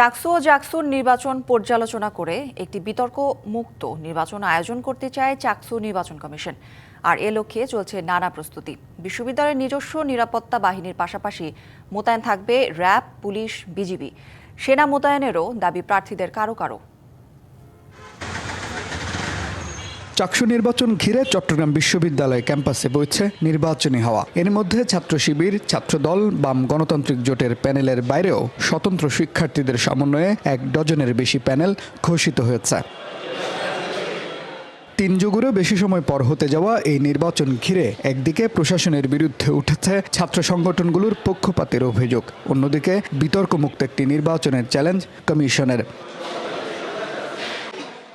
ডাকসু ও জাকসুর নির্বাচন পর্যালোচনা করে একটি বিতর্ক মুক্ত নির্বাচন আয়োজন করতে চায় চাকসু নির্বাচন কমিশন। আর এ লক্ষ্যে চলছে নানা প্রস্তুতি। বিশ্ববিদ্যালয়ের নিজস্ব নিরাপত্তা বাহিনীর পাশাপাশি মোতায়েন থাকবে র্যাব, পুলিশ, বিজিবি। সেনা মোতায়েনেরও দাবি প্রার্থীদের কারও কারও। চাকসু নির্বাচন ঘিরে চট্টগ্রাম বিশ্ববিদ্যালয় ক্যাম্পাসে বইছে নির্বাচনী হাওয়া। এর মধ্যে ছাত্র শিবির ছাত্রদল বাম গণতান্ত্রিক জোটের প্যানেলের বাইরেও স্বতন্ত্র শিক্ষার্থীদের সমন্বয়ে এক ডজনের বেশি প্যানেল ঘোষিত হয়েছে। তিন যুগেরও বেশি সময় পর হতে যাওয়া এই নির্বাচন ঘিরে একদিকে প্রশাসনের বিরুদ্ধে উঠেছে ছাত্র সংগঠনগুলোর পক্ষপাতের অভিযোগ, অন্যদিকে বিতর্কমুক্ত একটি নির্বাচনের চ্যালেঞ্জ কমিশনের।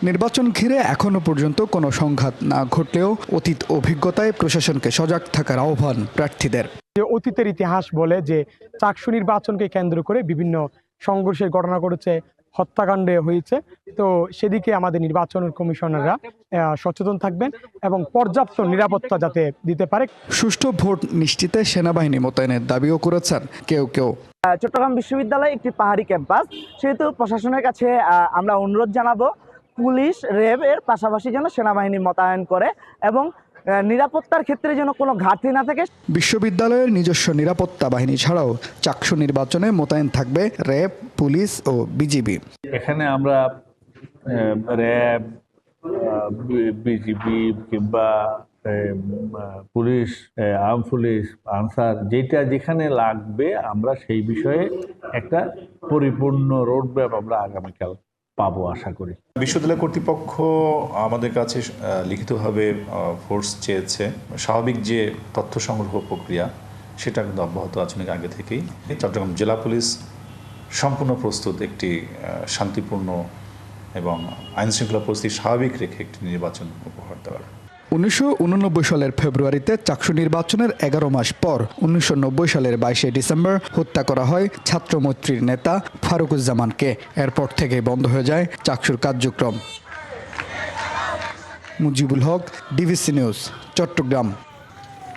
নির্বাচন ঘিরে এখনও পর্যন্ত কোনো সংঘাত না ঘটলেও অতীত অভিজ্ঞতায় প্রশাসনকে সজাগ থাকার আহ্বান প্রার্থীদের। যে অতীতের ইতিহাস বলে যে চাকসু নির্বাচনকে কেন্দ্র করে বিভিন্ন সংঘর্ষের ঘটনা ঘটেছে হত্যাকাণ্ডে হয়েছে তো সেদিকে আমাদের নির্বাচন কমিশনাররা সচেতন থাকবেন এবং পর্যাপ্ত নিরাপত্তা যাতে দিতে পারে। সুষ্ঠু ভোট নিশ্চিতে সেনাবাহিনী মোতায়েনের দাবিও করেছেন কেউ কেউ। চট্টগ্রাম বিশ্ববিদ্যালয় একটি পাহাড়ি ক্যাম্পাস সেহেতু প্রশাসনের কাছে আমরা অনুরোধ জানাব পুলিশ র্যাব এর পাশাপাশি যেন সেনাবাহিনী মোতায়েন করে এবং নিরাপত্তার ক্ষেত্রে যেন কোনো ঘাটতি না থাকে। বিশ্ববিদ্যালয়ের নিজস্ব নিরাপত্তা বাহিনী ছাড়াও চাকসু নির্বাচনে মোতায়েন থাকবে র্যাব পুলিশ ও বিজিবি। এখানে আমরা র্যাব বিজিবি কিংবা পুলিশ আর্ম পুলিশ আনসার যেটা যেখানে লাগবে আমরা সেই বিষয়ে একটা পরিপূর্ণ রোডম্যাপ আমরা আগামীকাল পাবো আশা করি। বিশ্ববিদ্যালয় কর্তৃপক্ষ আমাদের কাছে লিখিতভাবে ফোর্স চেয়েছে। স্বাভাবিক যে তথ্য সংগ্রহ প্রক্রিয়া, সেটা কিন্তু অব্যাহত আছে অনেক আগে থেকেই। চট্টগ্রাম জেলা পুলিশ সম্পূর্ণ প্রস্তুত একটি শান্তিপূর্ণ এবং আইনশৃঙ্খলা পরিস্থিতি স্বাভাবিক রেখে একটি নির্বাচন উপহার দেওয়ার। উনিশশো সালের ফেব্রুয়ারিতে চাকসু নির্বাচনের এগারো মাস পর উনিশশো নব্বই সালের বাইশে ডিসেম্বর হত্যা করা হয় ছাত্রমৈত্রীর নেতা ফারুকুজ্জামানকে। এরপর থেকে বন্ধ হয়ে যায় চাকসুর কার্যক্রম। Mujibul Haque DVC news, Chattogram.